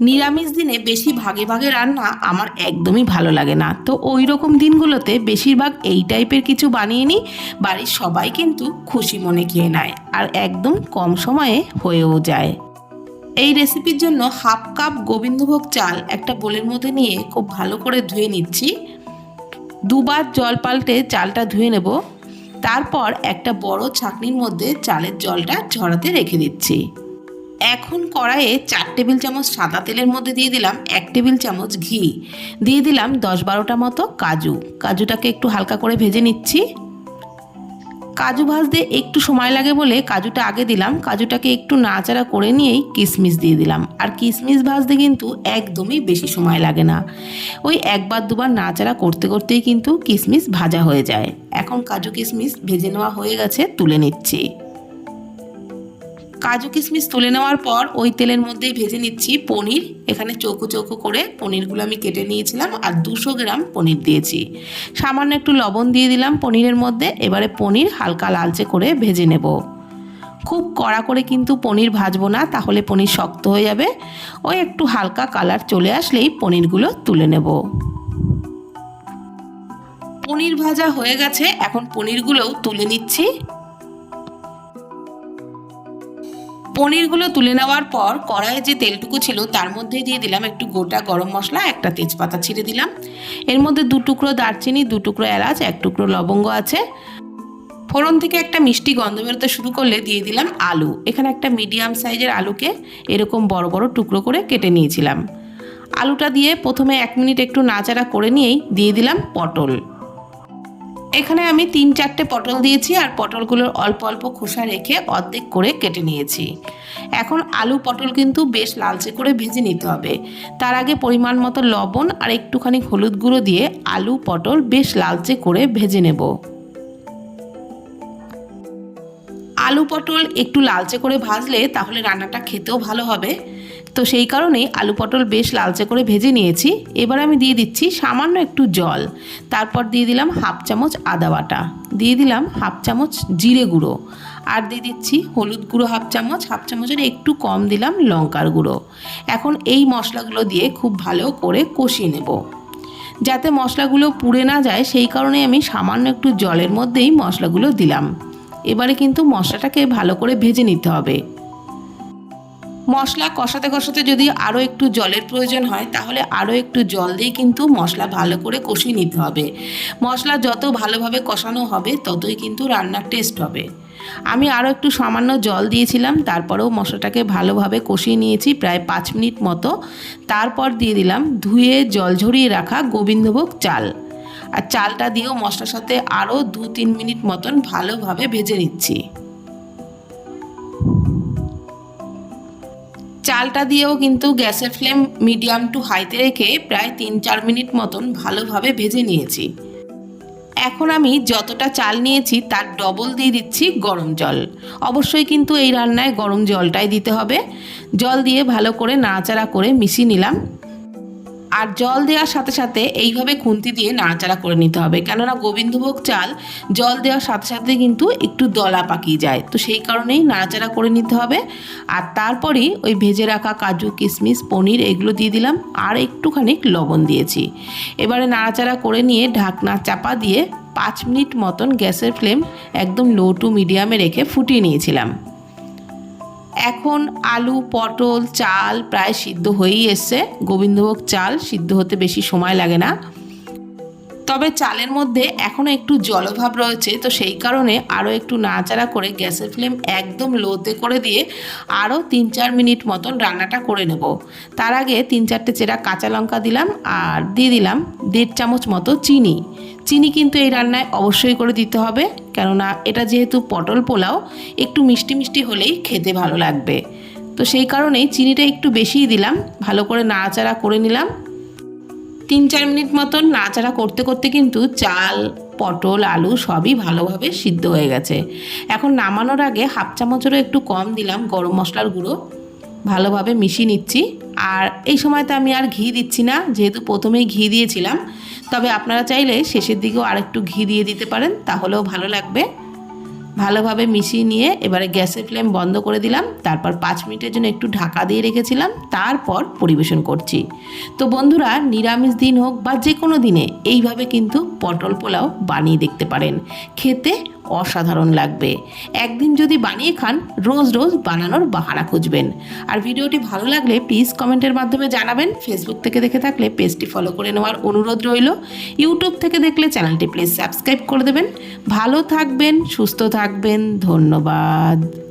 নিরামিষ দিনে বেশি ভাগে ভাগে রান্না আমার একদমই ভালো লাগে না। তো ওই রকম দিনগুলোতে বেশিরভাগ এই টাইপের কিছু বানিয়ে নিই, বাড়ির সবাই কিন্তু খুশি মনে খেয়ে নেয় আর একদম কম সময়ে হয়েও যায়। এই রেসিপির জন্য হাফ কাপ গোবিন্দভোগ চাল একটা বোলের মধ্যে নিয়ে খুব ভালো করে ধুয়ে নিচ্ছি। দুবার জল পাল্টে চালটা ধুয়ে নেব। তারপর একটা বড় ছাঁকনির মধ্যে চালের জলটা ঝরাতে রেখে দিচ্ছি। এখন কড়াইয়ে চার টেবিল চামচ সাদা তেলের মধ্যে দিয়ে দিলাম এক টেবিল চামচ ঘি। দিয়ে দিলাম দশ বারোটা মতো কাজু। কাজুটাকে একটু হালকা করে ভেজে নিচ্ছি। কাজু ভাজতে একটু সময় লাগে বলে কাজুটা আগে দিলাম। কাজুটাকে একটু নাড়াচাড়া করে নিয়েই কিশমিশ দিয়ে দিলাম। আর কিশমিশ ভাজতে কিন্তু একদমই বেশি সময় লাগে না। ওই একবার দুবার নাড়াচাড়া করতে করতেই কিন্তু কিশমিশ ভাজা হয়ে যায়। এখন কাজু কিশমিশ ভেজে নেওয়া হয়ে গেছে, তুলে নিচ্ছি। কাজু কিশমিশ তুলে নেওয়ার পর ওই তেলের মধ্যেই ভেজে নিচ্ছি পনির। এখানে চৌকো চৌকো করে পনিরগুলো আমি কেটে নিয়েছিলাম আর দুশো গ্রাম পনির দিয়েছি। সামান্য একটু লবণ দিয়ে দিলাম পনিরের মধ্যে। এবারে পনির হালকা লালচে করে ভেজে নেব। খুব কড়া করে কিন্তু পনির ভাজবো না, তাহলে পনির শক্ত হয়ে যাবে। ওই একটু হালকা কালার চলে আসলেই পনিরগুলো তুলে নেব। পনির ভাজা হয়ে গেছে, এখন পনিরগুলোও তুলে নিচ্ছি। পনিরগুলো তুলে নেওয়ার পর কড়াইয়ে যে তেলটুকু ছিল, তার মধ্যে দিয়ে দিলাম একটু গোটা গরম মশলা, একটা তেজপাতা ছিঁড়ে দিলাম। এর মধ্যে দু টুকরো দারচিনি, দু টুকরো এলাচ, এক টুকরো লবঙ্গ আছে। ফোড়ন থেকে একটা মিষ্টি গন্ধ বেরোতে শুরু করলে দিয়ে দিলাম আলু। এখানে একটা মিডিয়াম সাইজের আলুকে এরকম বড় বড় টুকরো করে কেটে নিয়েছিলাম। আলুটা দিয়ে প্রথমে এক মিনিট একটু নাচাড়া করে নিয়েই দিয়ে দিলাম পটল। এখানে আমি তিন চারটে পটল দিয়েছি আর পটলগুলোর অল্প অল্প খোসা রেখে অর্ধেক করে কেটে নিয়েছি। এখন আলু পটল কিন্তু বেশ লালচে করে ভেজে নিতে হবে। তার আগে পরিমাণ মতো লবণ আর একটুখানি হলুদ গুঁড়ো দিয়ে আলু পটল বেশ লালচে করে ভেজে নেব। আলু পটল একটু লালচে করে ভাজলে তাহলে রান্নাটা খেতেও ভালো হবে। তো সেই কারণেই আলু পটল বেশ লালচে করে ভেজে নিয়েছি। এবার আমি দিয়ে দিচ্ছি সামান্য একটু জল। তারপর দিয়ে দিলাম হাফ চামচ আদা বাটা। দিয়ে দিলাম হাফ চামচ জিরে গুঁড়ো। আর দিয়ে দিচ্ছি হলুদ গুঁড়ো হাফ চামচ, হাফ চামচের একটু কম দিলাম লঙ্কার গুঁড়ো। এখন এই মশলাগুলো দিয়ে খুব ভালো করে কষিয়ে নেব। যাতে মশলাগুলো পুড়ে না যায়, সেই কারণে আমি সামান্য একটু জলের মধ্যেই মশলাগুলো দিলাম। এবারে কিন্তু মশলাটাকে ভালো করে ভেজে নিতে হবে। মশলা কষাতে কষাতে যদি আরও একটু জলের প্রয়োজন হয়, তাহলে আরও একটু জল দিয়ে কিন্তু মশলা ভালো করে কষিয়ে নিতে হবে। মশলা যত ভালোভাবে কষানো হবে, ততই কিন্তু রান্নার টেস্ট হবে। আমি আরও একটু সামান্য জল দিয়েছিলাম, তারপরেও মশলাটাকে ভালোভাবে কষিয়ে নিয়েছি প্রায় পাঁচ মিনিট মতো। তারপর দিয়ে দিলাম ধুয়ে জল ঝরিয়ে রাখা গোবিন্দভোগ চাল। আর চালটা দিয়েও মশলার সাথে আরও দু তিন মিনিট মতন ভালোভাবে ভেজে নিচ্ছি। চালটা দিয়েও কিন্তু গ্যাসের ফ্লেম মিডিয়াম টু হাইতে রেখে প্রায় তিন চার মিনিট মতন ভালোভাবে ভেজে নিয়েছি। এখন আমি যতটা চাল নিয়েছি তার ডবল দিয়ে দিচ্ছি গরম জল। অবশ্যই কিন্তু এই রান্নায় গরম জলটাই দিতে হবে। জল দিয়ে ভালো করে নাড়াচাড়া করে মিশিয়ে নিলাম। আর জল দেওয়ার সাথে সাথে এইভাবে খুন্তি দিয়ে নাড়াচাড়া করে নিতে হবে। কেননা গোবিন্দভোগ চাল জল দেওয়ার সাথে সাথে কিন্তু একটু দলা পাকিয়ে যায়। তো সেই কারণেই নাড়াচাড়া করে নিতে হবে। আর তারপরেই ওই ভেজে রাখা কাজু কিশমিশ পনির এগুলো দিয়ে দিলাম। আর একটুখানি লবণ দিয়েছি। এবারে নাড়াচাড়া করে নিয়ে ঢাকনা চাপা দিয়ে পাঁচ মিনিট মতন গ্যাসের ফ্লেম একদম লো টু মিডিয়ামে রেখে ফুটিয়ে নিয়েছিলাম। এখন আলু, পটল, চাল প্রায় সিদ্ধ হয়েই এসছে। গোবিন্দভোগ চাল সিদ্ধ হতে বেশি সময় লাগে না। তবে চালের মধ্যে এখনও একটু জলভাব রয়েছে, তো সেই কারণে আরও একটু নাড়াচাড়া করে গ্যাসের ফ্লেম একদম লোতে করে দিয়ে আরও তিন চার মিনিট মতন রান্নাটা করে নেব। তার আগে তিন চারটে চেরা কাঁচা লঙ্কা দিলাম আর দিয়ে দিলাম দেড় চামচ মতো চিনি। চিনি কিন্তু এই রান্নায় অবশ্যই করে দিতে হবে। কেননা এটা যেহেতু পটল পোলাও, একটু মিষ্টি মিষ্টি হলেই খেতে ভালো লাগবে। তো সেই কারণেই চিনিটা একটু বেশিই দিলাম, ভালো করে নাড়াচাড়া করে নিলাম। তিন চার মিনিট মতন নাড়াচাড়া করতে করতে কিন্তু চাল, পটল, আলু সবই ভালোভাবে সিদ্ধ হয়ে গেছে। এখন নামানোর আগে হাফ চামচেরও একটু কম দিলাম গরম মশলার গুঁড়ো। ভালোভাবে মিশিয়ে নিচ্ছি। আর এই সময়তে আমি আর ঘি দিচ্ছি না, যেহেতু প্রথমেই ঘি দিয়েছিলাম। তবে আপনারা চাইলে শেষের দিকেও আরেকটু ঘি দিয়ে দিতে পারেন, তাহলেও ভালো লাগবে। ভালোভাবে মিশিয়ে নিয়ে এবারে গ্যাসের ফ্লেম বন্ধ করে দিলাম, তারপর পাঁচ মিনিটের জন্য একটু ঢাকা দিয়ে রেখেছিলাম, তারপর পরিবেশন করছি। তো বন্ধুরা, নিরামিষ দিন হোক বা যে কোনো দিনে, এইভাবে কিন্তু পটল পোলাও বানিয়ে দেখতে পারেন। খেতে অসাধারণ লাগবে। একদিন যদি বানিয়ে খান, রোজ রোজ বানানোর বাহানা খুঁজবেন। আর ভিডিওটি ভালো লাগলে প্লিজ কমেন্টের মাধ্যমে জানাবেন। ফেসবুক থেকে দেখে থাকলে পেজটি ফলো করে নেওয়ার অনুরোধ রইল। ইউটিউব থেকে দেখলে চ্যানেলটি প্লিজ সাবস্ক্রাইব করে দেবেন। ভালো থাকবেন, সুস্থ থাকবেন, ধন্যবাদ।